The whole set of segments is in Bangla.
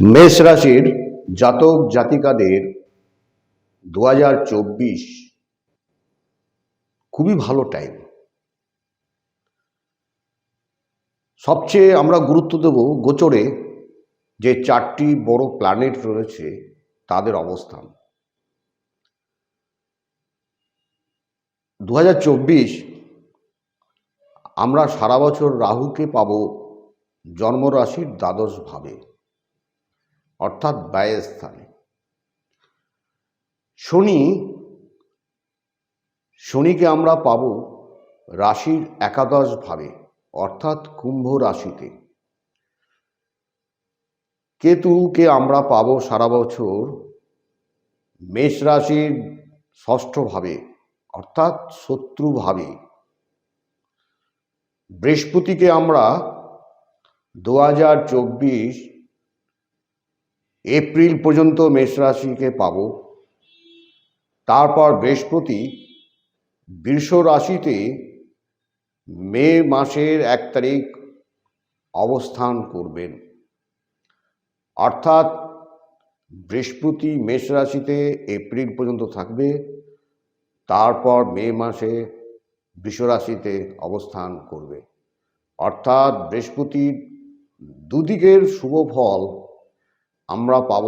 মেষ রাশির জাতক জাতিকাদের দু হাজার চব্বিশ খুবই ভালো টাইম সবচেয়ে আমরা গুরুত্ব দেব গোচরে যে চারটি বড় প্ল্যানেট রয়েছে, তাদের অবস্থান। দু হাজার চব্বিশ আমরা সারা বছর রাহুকে পাব জন্মরাশির দ্বাদশ ভাবে। অর্থাৎ ব্যয়ের স্থানে। শনি, শনিকে আমরা পাব রাশির একাদশ ভাবে, অর্থাৎ কুম্ভ রাশিতে। কেতুকে আমরা পাব সারা বছর মেষ রাশির ষষ্ঠ ভাবে, অর্থাৎ শত্রু ভাবে। বৃহস্পতিকে আমরা দু হাজার চব্বিশ এপ্রিল পর্যন্ত মেষ রাশিকে পাব। তারপর বৃহস্পতি, বৃষ রাশিতে মে মাসের এক তারিখ অবস্থান করবেন। অর্থাৎ বৃহস্পতি মেষ রাশিতে এপ্রিল পর্যন্ত থাকবে, তারপর মে মাসে বৃষ রাশিতে অবস্থান করবে। অর্থাৎ বৃহস্পতির দুদিকের শুভ ফল আমরা পাব।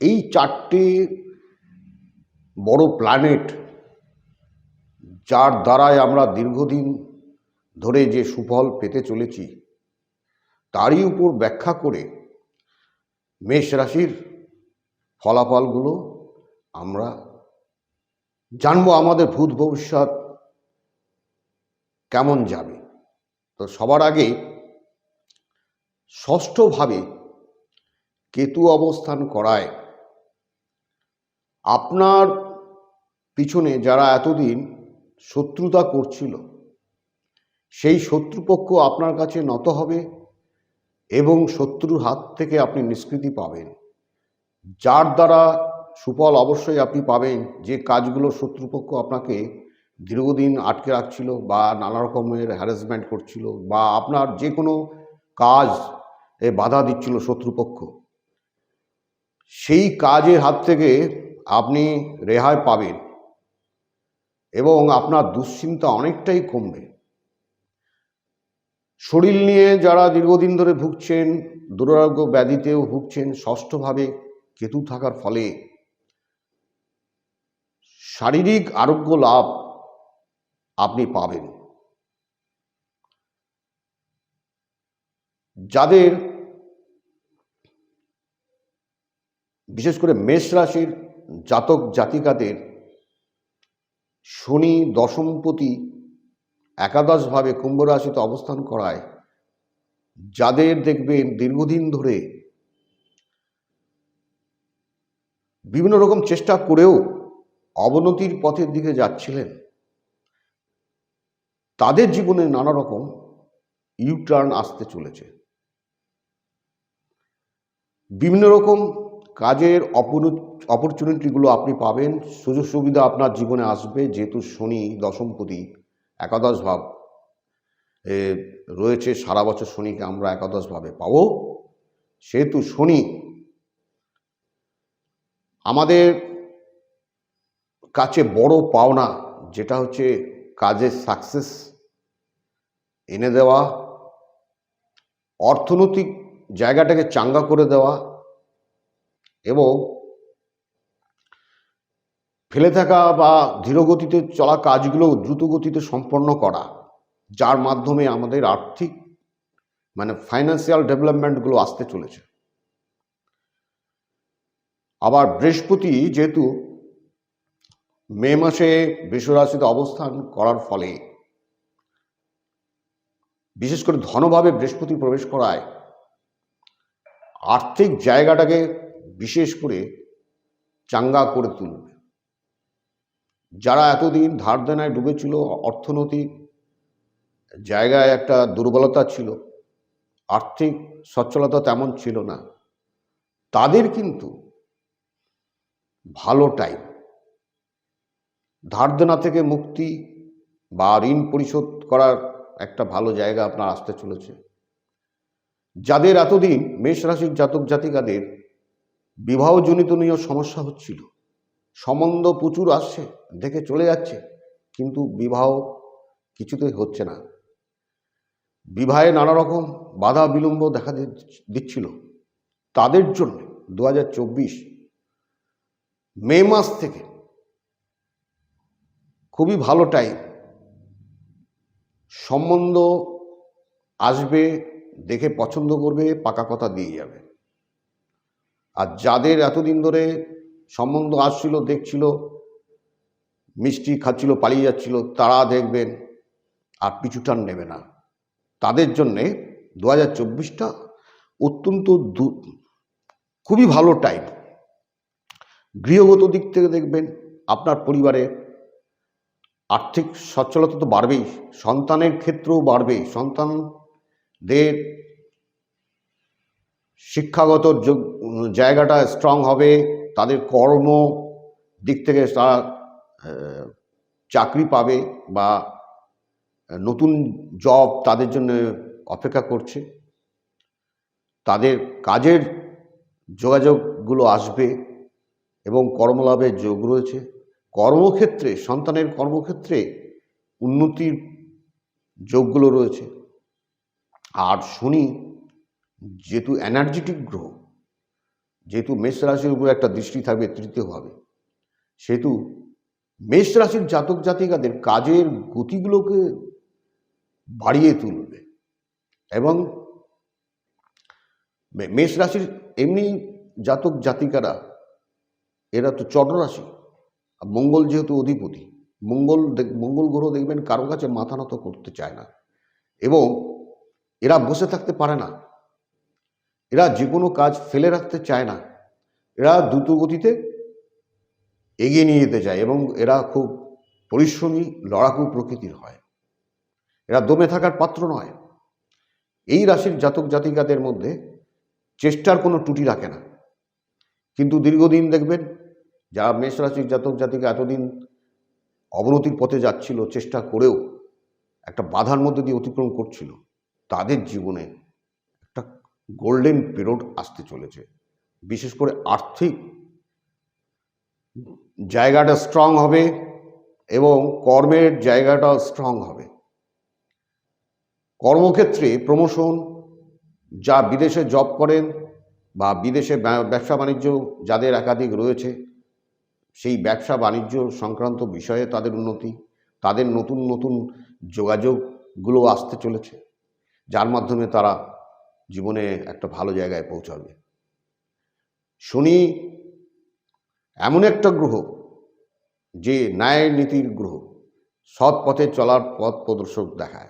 এই চারটি বড় প্ল্যানেট যার দ্বারাই আমরা দীর্ঘদিন ধরে যে সুফল পেতে চলেছি, তারই উপর ব্যাখ্যা করে মেষ রাশির ফলাফলগুলো আমরা জানব আমাদের ভূত ভবিষ্যৎ কেমন যাবে। তো সবার আগে ষষ্ঠভাবে কেতু অবস্থান করায়। আপনার পিছনে যারা এতদিন শত্রুতা করছিল, সেই শত্রুপক্ষ আপনার কাছে নত হবে এবং শত্রুর হাত থেকে আপনি নিষ্কৃতি পাবেন। যার দ্বারা সুফল অবশ্যই আপনি পাবেন যে কাজগুলো শত্রুপক্ষ আপনাকে দীর্ঘদিন আটকে রাখছিল বা নানা রকমের হ্যারাসমেন্ট করছিল বা আপনার যে কোনো কাজ এ বাধা দিচ্ছিল শত্রুপক্ষ। সেই কাজের হাত থেকে আপনি রেহাই পাবেন এবং আপনার দুশ্চিন্তা অনেকটাই কমবে। শরীর নিয়ে যারা দীর্ঘদিন ধরে ভুগছেন, দুরারোগ্য ব্যাধিতেও ভুগছেন, ষষ্ঠভাবে কেতু থাকার ফলে শারীরিক আরোগ্য লাভ আপনি পাবেন। যাদের বিশেষ করে মেষ রাশির জাতক জাতিকাদের শনি দশমপতি একাদশভাবে কুম্ভ রাশিতে অবস্থান করায়, যাদের দেখবেন দীর্ঘদিন ধরে বিভিন্ন রকম চেষ্টা করেও অবনতির পথের দিকে যাচ্ছিলেন। তাদের জীবনে নানা রকম ইউটার্ন আসতে চলেছে। বিভিন্ন রকম কাজের অপরচুনিটিগুলো আপনি পাবেন। সুযোগ সুবিধা আপনার জীবনে আসবে। যেহেতু শনি দশমপতি একাদশ ভাব রয়েছে সারা বছর শনিকে আমরা একাদশভাবে পাব। সেহেতু শনি আমাদের কাছে বড় পাওনা, যেটা হচ্ছে কাজের সাকসেস এনে দেওয়া, অর্থনৈতিক জায়গাটাকে চাঙ্গা করে দেওয়া এবং ফেলে থাকা বা ধীরগতিতে চলা কাজগুলো দ্রুত গতিতে সম্পন্ন করা, যার মাধ্যমে আমাদের আর্থিক মানে ফাইন্যান্সিয়াল ডেভেলপমেন্টগুলো আসতে চলেছে। আবার বৃহস্পতি যেহেতু মে মাসে বৃষরাশিতে অবস্থান করার ফলে, বিশেষ করে ধনভাবে বৃহস্পতি প্রবেশ করায়, আর্থিক জায়গাটাকে বিশেষ করে চাঙ্গা করে তুলবে। যারা এতদিন ধার দেনায় ডুবেছিল, অর্থনৈতিক জায়গায় একটা দুর্বলতা ছিল, আর্থিক সচ্ছলতা তেমন ছিল না, তাদের কিন্তু ভালো টাইম। ধার দেনা থেকে মুক্তি বা ঋণ পরিশোধ করার একটা ভালো জায়গা আপনার আসতে চলেছে। যাদের এতদিন মেষ রাশির জাতক জাতিকাদের বিবাহজনিত নিয়ে সমস্যা হচ্ছিল। সম্বন্ধ প্রচুর আসছে, দেখে চলে যাচ্ছে, কিন্তু বিবাহ কিছুতেই হচ্ছে না। বিবাহে নানা রকম বাধা বিলম্ব দেখা দিচ্ছিল। তাদের জন্য দু হাজার চব্বিশ মে মাস থেকে খুবই ভালো টাইম সম্বন্ধ আসবে, দেখে পছন্দ করবে, পাকা কথা দিয়ে যাবে। আর যাদের এতদিন ধরে সম্বন্ধ আসছিল, দেখছিল, মিষ্টি খাচ্ছিল, পালিয়ে যাচ্ছিল, তারা দেখবেন আর পিছুটান নেবে না। তাদের জন্যে দু হাজার চব্বিশটা অত্যন্ত খুবই ভালো টাইম। গৃহগত দিক থেকে দেখবেন আপনার পরিবারে আর্থিক সচ্ছলতা তো বাড়বেই, সন্তানের ক্ষেত্রেও বাড়বে, সন্তানদের শিক্ষাগত যোগ- জায়গাটা স্ট্রং হবে, তাদের কর্ম দিক থেকে তারা চাকরি পাবে বা নতুন জব তাদের জন্য অপেক্ষা করছে। তাদের কাজের যোগাযোগগুলো আসবে এবং কর্মলাভের যোগ রয়েছে। কর্মক্ষেত্রে, সন্তানের কর্মক্ষেত্রে উন্নতির যোগগুলো রয়েছে। আর শনি যেহেতু এনার্জেটিক গ্রহ, যেহেতু মেষ রাশির উপর একটা দৃষ্টি থাকবে তৃতীয়ভাবে সেহেতু মেষ রাশির জাতক জাতিকাদের কাজের গতিগুলোকে বাড়িয়ে তুলবে এবং মেষ রাশির এমনি জাতক জাতিকারা, এরা তো চন্দ্র রাশি, আর মঙ্গল যেহেতু অধিপতি, মঙ্গল মঙ্গল গ্রহ দেখবেন কারও কাছে মাথা নত করতে চায় না এবং এরা বসে থাকতে পারে না। এরা যে কোনো কাজ ফেলে রাখতে চায় না। এরা দ্রুত গতিতে এগিয়ে নিয়ে যেতে চায় এবং এরা খুব পরিশ্রমী, লড়াকু প্রকৃতির হয়। এরা দমে থাকার পাত্র নয়। এই রাশির জাতক জাতিকাদের মধ্যে চেষ্টার কোনো ত্রুটি রাখে না। কিন্তু দীর্ঘদিন দেখবেন, যারা মেষ রাশির জাতক জাতিকা এতদিন অবনতির পথে যাচ্ছিল, চেষ্টা করেও একটা বাধার মধ্যে দিয়ে অতিক্রম করছিল, তাদের জীবনে গোল্ডেন পিরিয়ড আসতে চলেছে। বিশেষ করে আর্থিক জায়গাটা স্ট্রং হবে এবং কর্মের জায়গাটাও স্ট্রং হবে। কর্মক্ষেত্রে প্রমোশন যা বিদেশে জব করেন বা বিদেশে ব্যবসা বাণিজ্য যাদের একাধিক রয়েছে, সেই ব্যবসা বাণিজ্য সংক্রান্ত বিষয়ে তাদের উন্নতি, তাদের নতুন নতুন যোগাযোগগুলো আসতে চলেছে। যার মাধ্যমে তারা জীবনে একটা ভালো জায়গায় পৌঁছাবে। শনি এমন একটা গ্রহ যে ন্যায় নীতির গ্রহ, সৎ পথে চলার পথ প্রদর্শক দেখায়।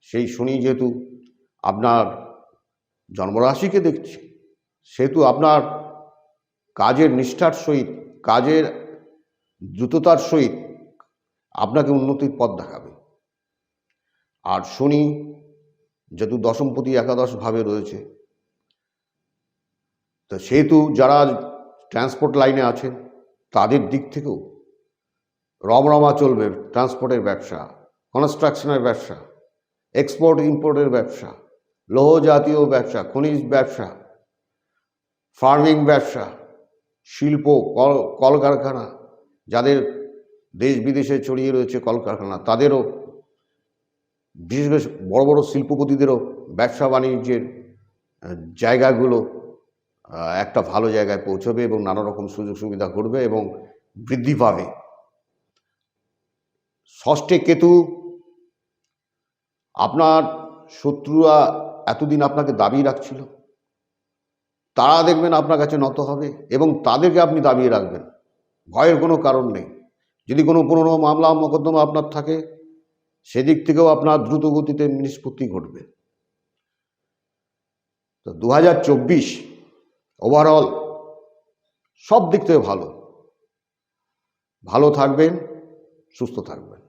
সেই শনি যেহেতু আপনার জন্মরাশিকে দেখছে, সেহেতু আপনার কাজের নিষ্ঠার সহিত, কাজের দ্রুততার সহিত আপনাকে উন্নতির পথ দেখাবে। আর শনি যেহেতু দশমপতি একাদশ ভাবে রয়েছে। তো সেহেতু যারা ট্রান্সপোর্ট লাইনে আছেন, তাদের দিক থেকেও রমরমা চলবে ট্রান্সপোর্টের ব্যবসা কনস্ট্রাকশনের ব্যবসা এক্সপোর্ট ইম্পোর্টের ব্যবসা লৌহ জাতীয় ব্যবসা, খনিজ ব্যবসা ফার্মিং ব্যবসা, শিল্প, কল, কলকারখানা, যাদের দেশ বিদেশে ছড়িয়ে রয়েছে কলকারখানা, তাদেরও বিশেষ বিশেষ বড় বড় শিল্পপতিদেরও ব্যবসা বাণিজ্যের জায়গাগুলো একটা ভালো জায়গায় পৌঁছবে এবং নানা রকম সুযোগ সুবিধা করবে এবং বৃদ্ধি পাবে। ষষ্ঠে কেতু, আপনার শত্রুরা এতদিন আপনাকে দাবি রাখছিল। তারা দেখবেন আপনার কাছে নত হবে এবং তাদেরকে আপনি দাবিয়ে রাখবেন। ভয়ের কোনো কারণ নেই। যদি কোনো পুরনো মামলা, মোকদ্দমা আপনার থাকে সেদিক থেকেও আপনার দ্রুত গতিতে নিষ্পত্তি ঘটবে। তো দু হাজার চব্বিশ ওভারঅল সব দিক থেকে ভালো। ভালো থাকবেন, সুস্থ থাকবেন।